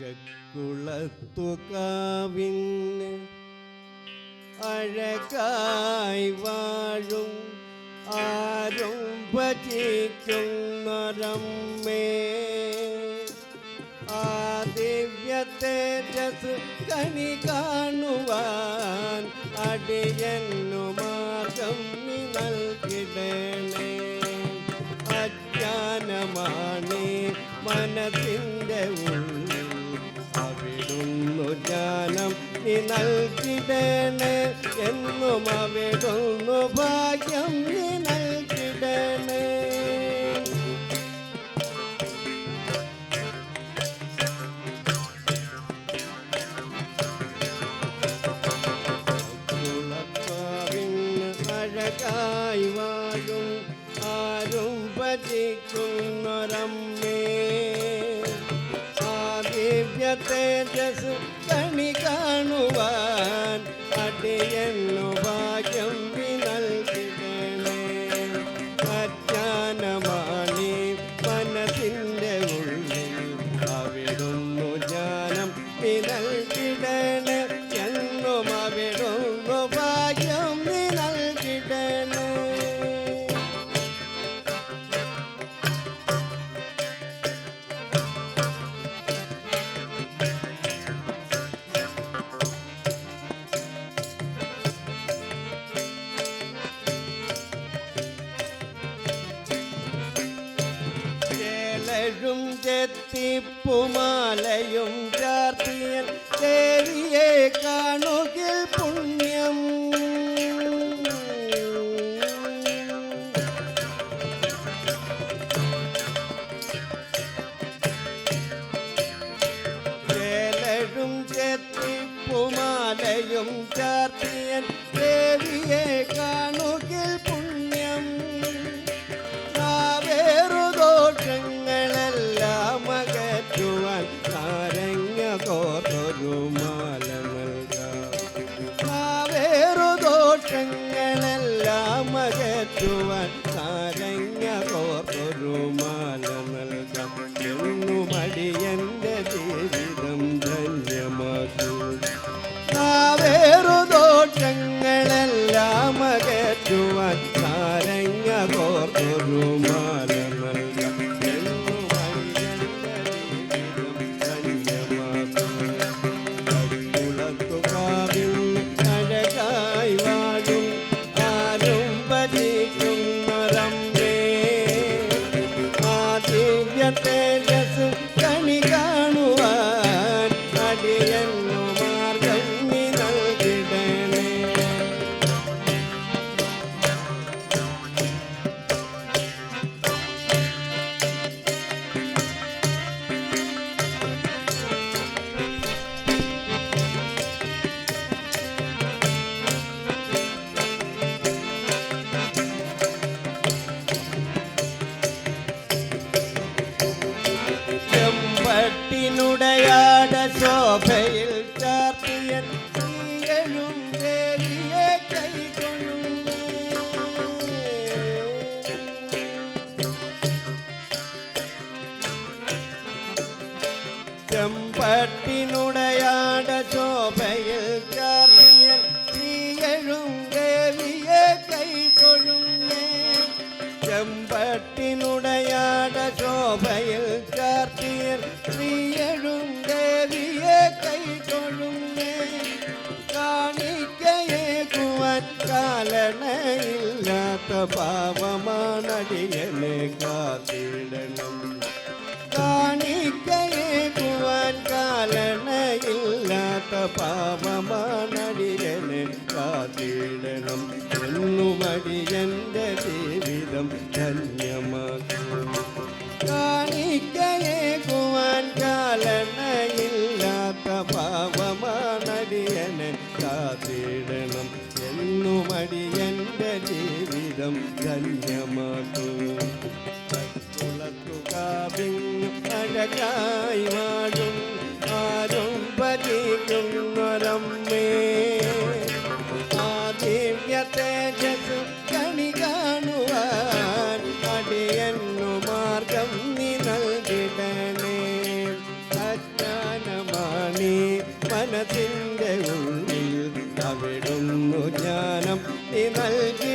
ചക്കുളത്തു കാവിന് അഴകായി വാഴും ആരും ഭജിക്കുന്നൊരമ്മേ ആ ദിവ്യ തേജസ് കണി കാണുവാൻ അടിയന്നു മാർഗം നൽകിടണേ. അജ്ഞാനമാണ് മനത്തിന്റെ ഉള്ളിൽ നൽകിടണേ എന്നും അവിടുന്നു ഭാഗ്യം നീ നൽകിടണേ അഴകായി വാഴും ആരും ഭജിക്കുന്നൊരമ്മേ. തേജസ് കണി കാണുവാൻ അടിയന്നു ചേലഴും ചെത്തിപ്പുമാലയും ചാർത്തിയൻ ദേവിയെ കാണുകിൽ പുണ്യം. ചേലഴും ചെത്തിപ്പുമാലയും ചാർത്തിയൻ നാരങ്ങ കോർത്തൊരു മാല നൽകാം. എന്നും ജീവിതം ധന്യമാക്കൂ വേറു ദോഷങ്ങളെല്ലാം അകറ്റുവാൻ നാരങ്ങ മാല ശോഭയിൽ ചാർത്തിയൻ തീയഴും ദേവിയെ കൈകൊള്ളുന്നേ ചെമ്പട്ടിനുടയാട ശോഭയിൽ ചാർത്തിയൻ തീയഴും കാലണയില്ലാത്ത പാവമാണടിയനെ കാത്തിടണം. കാണിക്കയേക്കുവാൻ കാലണയില്ലാത്ത പാവമാണടിയനെ കാത്തിടണം. ഒന്നുമടിയന്റെ ജീവിതം ധന്യമാക്കും. ഹൃദയം ധന്യമാക്കൂ അഴകായി വാഴും ആരും പതിക്കുന്നൊരമ്മേ ആ ദിവ്യ തേജസ് കണി കാണുവാൻ അടിയന്നു മാർഗം നീ നൽകിടണേ. അജ്ഞാനമാണി മനസ്സിന്റെ ഉള്ളിൽ അവിടുന്നു ജ്ഞാനം നീ നൽകി